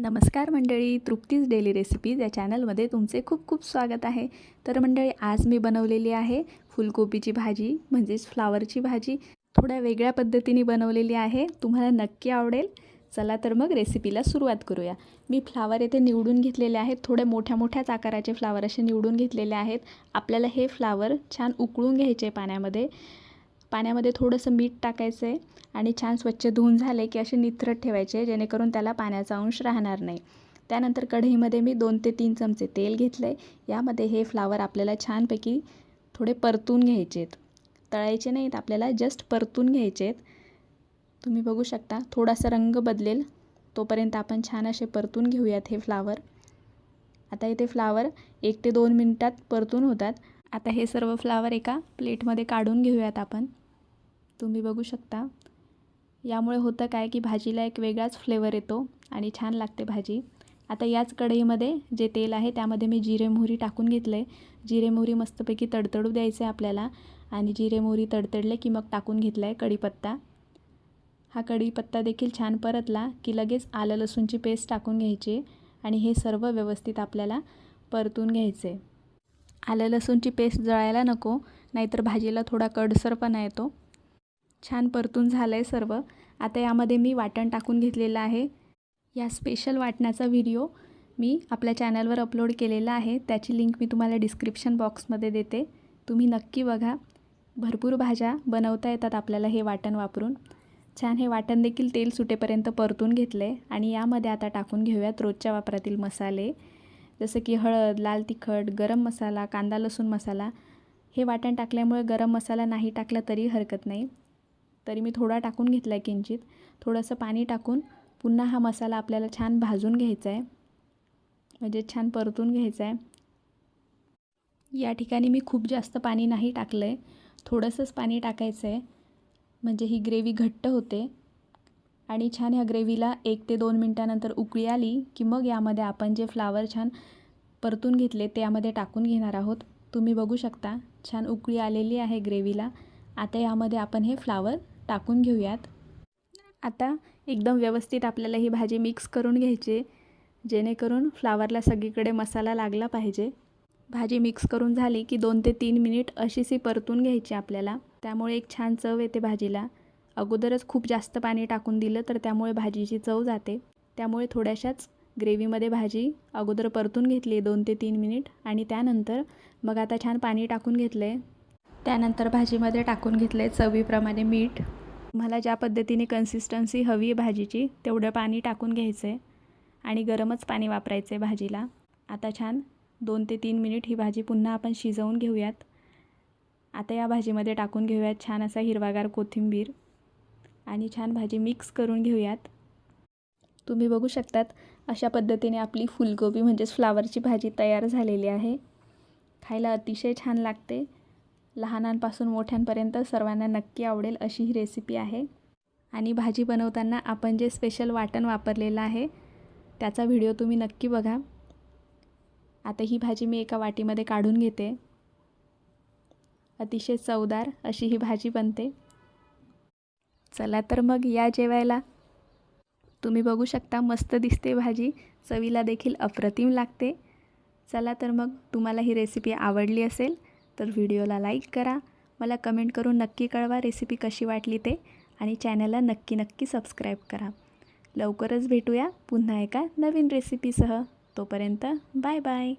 नमस्कार मंडळी Trupti's daily recipes या चॅनलमध्ये तुमचे खूप खूप स्वागत आहे. तर मंडळी आज मी बनवलेली आहे फुलकोबीची भाजी म्हणजेच फ्लावरची भाजी. थोड्या वेगळ्या पद्धतीने बनवलेली आहे. तुम्हाला नक्की आवडेल. चला तर मग रेसिपीला सुरुवात करूया. मी फ्लावर येथे निवडून घेतलेले आहेत. थोडे मोठ्या मोठ्याच आकाराचे फ्लावर असे निवडून घेतलेले आहेत. आपल्याला हे फ्लावर छान उकळून घ्यायचे पाण्यामध्ये. पाण्यामध्ये थोडंसं मीठ टाकायचं आहे आणि छान स्वच्छ धुवून झाले की असे निथरट ठेवायचे जेणेकरून त्याला पाण्याचा अंश राहणार नाही. त्यानंतर कढईमध्ये मी दोन ते तीन चमचे तेल घेतलं आहे यामध्ये हे फ्लावर आपल्याला छानपैकी थोडे परतून घ्यायचे आहेत तळायचे नाहीत आपल्याला जस्ट परतून घ्यायचे आहेत तुम्ही बघू शकता थोडासा रंग बदलेल तोपर्यंत आपण छान असे परतून घेऊयात हे फ्लावर. आता इथे फ्लावर एक ते दोन मिनटात परतून होतात. आता हे सर्व फ्लावर एका प्लेटमध्ये काढून घेऊयात आपण. तुम्ही बघू शकता. यामुळे होतं काय की भाजीला एक वेगळाच फ्लेवर येतो आणि छान लागते भाजी. आता याच कढईमध्ये जे तेल आहे त्यामध्ये मी जिरे मोहरी टाकून घेतलं आहे जिरे मोहरी मस्तपैकी तडतडू द्यायचे आपल्याला आणि जिरे मोहरी तडतडले की मग टाकून घेतला आहे कढीपत्ता. हा कढीपत्ता देखील छान परतला की लगेच आलं लसूणची पेस्ट टाकून घ्यायची आणि हे सर्व व्यवस्थित आपल्याला परतून घ्यायचे आलं लसूणची पेस्ट जळायला नको नाहीतर भाजीला थोडा कडसरपणा येतो. छान परतून झालं आहे सर्व. आता यामध्ये मी वाटण टाकून घेतलेलं आहे. या स्पेशल वाटणाचा व्हिडिओ मी आपल्या चॅनलवर अपलोड केलेला आहे. त्याची लिंक मी तुम्हाला डिस्क्रिप्शन बॉक्समध्ये देते. तुम्ही नक्की बघा. भरपूर भाज्या बनवता येतात आपल्याला हे वाटण वापरून. छान हे वाटण देखील तेल सुटेपर्यंत परतून घेतलं आहे आणि यामध्ये आता टाकून घेऊयात रोजच्या वापरातील मसाले. जसं की हळद लाल तिखट गरम मसाला कांदा लसूण मसाला. हे वाटण टाकल्यामुळे गरम मसाला नाही टाकला तरी हरकत नाही. तरी मी थोडा टाकून घेतला आहे किंचित. थोडंसं पाणी टाकून पुन्हा हा मसाला आपल्याला छान भाजून घ्यायचा आहे म्हणजे छान परतून घ्यायचा आहे या ठिकाणी मी खूप जास्त पाणी नाही टाकलं आहे थोडंसंच पाणी टाकायचं आहे म्हणजे ही ग्रेव्ही घट्ट होते. आणि छान ह्या ग्रेव्हीला एक ते दोन मिनटानंतर उकळी आली की मग यामध्ये आपण जे फ्लावर छान परतून घेतले ते यामध्ये टाकून घेणार आहोत. तुम्ही बघू शकता छान उकळी आलेली आहे ग्रेव्हीला. आता यामध्ये आपण हे फ्लावर टाकून घेऊयात. आता एकदम व्यवस्थित आपल्याला ही भाजी मिक्स करून घ्यायची जेणेकरून फ्लावरला सगळीकडे मसाला लागला पाहिजे. भाजी मिक्स करून झाली की दोन ते तीन मिनिट अशीच ही परतून घ्यायची आपल्याला. त्यामुळे एक छान चव येते भाजीला. अगोदरच खूप जास्त पाणी टाकून दिलं तर त्यामुळे भाजीची चव जाते. त्यामुळे थोड्याशाच ग्रेव्हीमध्ये भाजी अगोदर परतून घेतली आहे दोन ते तीन मिनिट आणि त्यानंतर मग आता छान पाणी टाकून घेतलं आहे त्यानंतर भाजीमध्ये टाकून घेतलं आहे चवीप्रमाणे मीठ. मला ज्या पद्धतीने कन्सिस्टन्सी हवी आहे भाजीची तेवढं पाणी टाकून घ्यायचं आहे आणि गरमच पाणी वापरायचं आहे भाजीला. आता छान दोन ते तीन मिनिट ही भाजी पुन्हा आपण शिजवून घेऊयात. आता या भाजीमध्ये टाकून घेऊयात छान असा हिरवागार कोथिंबीर आणि छान भाजी मिक्स करून घेऊयात. तुम्ही बघू शकतात अशा पद्धतीने आपली फुलगोबी म्हणजेच फ्लावरची भाजी तयार झालेली आहे. खायला अतिशय छान लागते. लहानांपासून मोठ्यांपर्यंत सर्वांना नक्की आवडेल अशी ही रेसिपी आहे. आणि भाजी बनवताना आपण जे स्पेशल वाटण वापरलेलं आहे त्याचा व्हिडिओ तुम्ही नक्की बघा. आता ही भाजी मी एका वाटीमध्ये काढून घेते. अतिशय चवदार अशी ही भाजी बनते. चला तर मग या जेवायला. तुम्ही बघू शकता मस्त दिसते भाजी. चवीला देखील अप्रतिम लागते. चला तर मग तुम्हाला ही रेसिपी आवडली असेल तर व्हिडिओला लाईक करा. मला कमेंट करून नक्की कळवा रेसिपी कशी वाटली ते आणि चॅनलला नक्की नक्की सबस्क्राईब करा. लवकरच भेटूया पुन्हा एका नवीन रेसिपीसह. तोपर्यंत बाय बाय.